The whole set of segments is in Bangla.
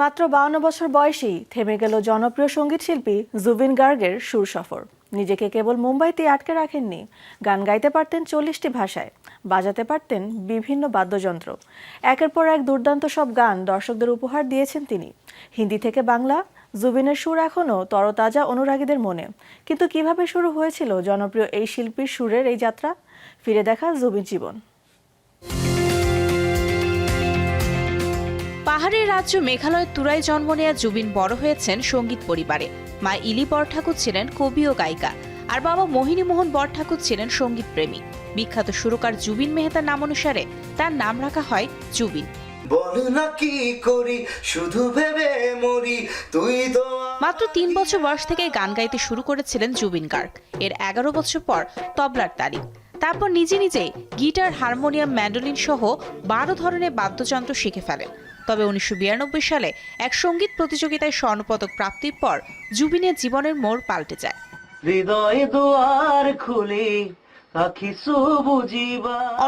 মাত্র বাউন্ন বছর বয়সেই থেমে গেল জনপ্রিয় সংগীত শিল্পী জুবিন গার্গের সুর সফর। নিজেকে কেবল মুম্বাইতে আটকে রাখেননি, গান গাইতে পারতেন চল্লিশটি ভাষায়, বাজাতে পারতেন বিভিন্ন বাদ্যযন্ত্র। একের পর এক দুর্দান্ত সব গান দর্শকদের উপহার দিয়েছেন তিনি। হিন্দি থেকে বাংলা, জুবিনের সুর এখনও তরতাজা অনুরাগীদের মনে। কিন্তু কীভাবে শুরু হয়েছিল জনপ্রিয় এই শিল্পীর সুরের এই যাত্রা? ফিরে দেখা জুবিন জীবন। পাহাড়ের রাজ্য মেঘালয়ের তুরাই জন্ম নেয়া জুবিন বড় হয়েছেন সংগীত পরিবারে। মা ইলি বরঠাকুর ছিলেন কবি ও গায়িকা আর বাবা মোহিনী মোহন বরঠাকুর ছিলেন সংগীত প্রেমী বিখ্যাত সুরকার জুবিন মেহতার নাম অনুসারে তার নাম রাখা হয় জুবিন। বল না কি করি শুধু ভেবে মরি তুই তো মাত্র তিন বছর বয়স থেকে গান গাইতে শুরু করেছিলেন জুবিন গার্গ। এর এগারো বছর পর তবলার তারিখ। তারপর নিজে নিজে গিটার হারমোনিয়াম ম্যান্ডোলিন সহ বারো ধরনের বাদ্যযন্ত্র শিখে ফেলেন। তবে উনিশশো বিরানব্বই সালে এক সংগীত প্রতিযোগিতায় স্বর্ণপদক প্রাপ্তির পর জুবিনের জীবনের মোড় পাল্টে যায়। হৃদয় দুয়ার খুলে আখি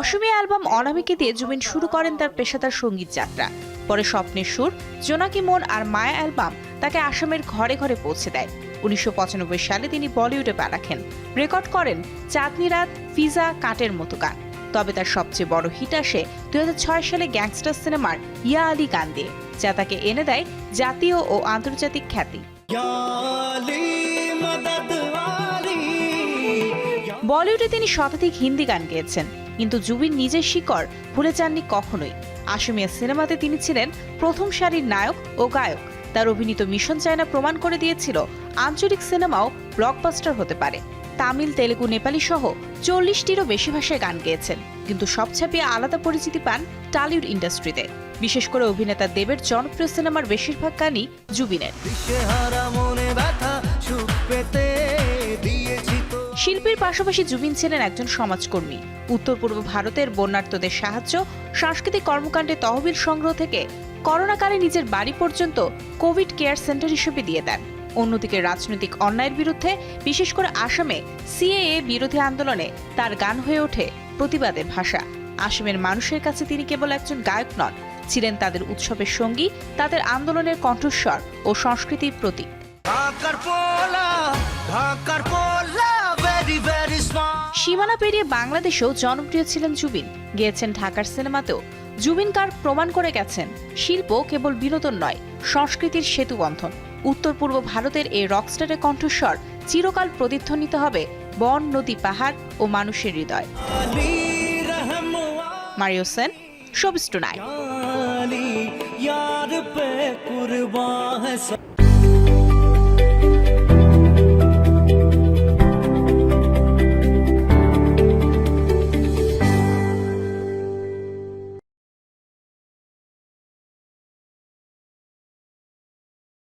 অসমীয়া অ্যালবাম অনামিকে দিয়ে জুবিন শুরু করেন তার পেশাদার সংগীত যাত্রা। পরে স্বপ্নের সুর জোনাকি মন আর মায়া অ্যালবাম তাকে আসামের ঘরে ঘরে পৌঁছে দেয়। উনিশশো পঁচানব্বই সালে তিনি বলিউডে পা রাখেন। রেকর্ড করেন চাঁদনি রাত ফিজা কাটের মতো গান। তবে তার সবচেয়ে বড় হিট আসে দুই হাজার ছয় সালে গ্যাংস্টার সিনেমার ইয়া আলী গান দিয়ে যা তাকে এনে দেয় জাতীয় ও আন্তর্জাতিক খ্যাতি। বলিউডে তিনি শতাধিক হিন্দি গান গেয়েছেন কিন্তু জুবিন নিজের শিকড় ভুলে যাননি কখনোই। আসামিয়া সিনেমাতে তিনি ছিলেন প্রথম সারির নায়ক ও গায়ক। তার অভিনীত মিশন চায়না প্রমাণ করে দিয়েছিল আঞ্চলিক সিনেমাও ব্লকবাস্টার হতে পারে। তামিল তেলেগু নেপালি সহ চল্লিশটিরও বেশি ভাষায় গান গেয়েছেন কিন্তু সব ছাপিয়ে আলাদা পরিচিতি পান টালিউড ইন্ডাস্ট্রিতে। বিশেষ করে অভিনেতা দেবের জনপ্রিয় সিনেমার বেশিরভাগ গানই জুবিনের। শিল্পীর পাশাপাশি জুবিন ছিলেন একজন সমাজকর্মী। উত্তর পূর্ব ভারতের বন্যার্তদের সাহায্য সাংস্কৃতিক কর্মকাণ্ডে তহবিল সংগ্রহ থেকে করোনাকালে নিজের বাড়ি পর্যন্ত কোভিড কেয়ার সেন্টার হিসেবে দিয়ে দেন। অন্যদিকে রাজনৈতিক অন্যায়ের বিরুদ্ধে বিশেষ করে আসামে সিএএ বিরোধী আন্দোলনে তার গান হয়ে ওঠে প্রতিবাদের ভাষা। আসামের মানুষের কাছে তিনি কেবল একজন গায়ক নন ছিলেন তাদের উৎসবের সঙ্গী তাদের আন্দোলনের কণ্ঠস্বর ও সংস্কৃতির প্রতীক। সীমানা পেরিয়ে বাংলাদেশেও জনপ্রিয় ছিলেন জুবিন। গিয়েছেন ঢাকার সিনেমাতেও জুবিন কার প্রমাণ করে গেছেন, শিল্প কেবল বিনোদন নয়, সংস্কৃতির সেতু বন্ধন। উত্তর পূর্ব ভারতের এই রকস্টারের কণ্ঠস্বর চিরকাল প্রতিধ্বনিত হবে বন, নদী, পাহাড় ও মানুষের হৃদয়। Mario Sen tonight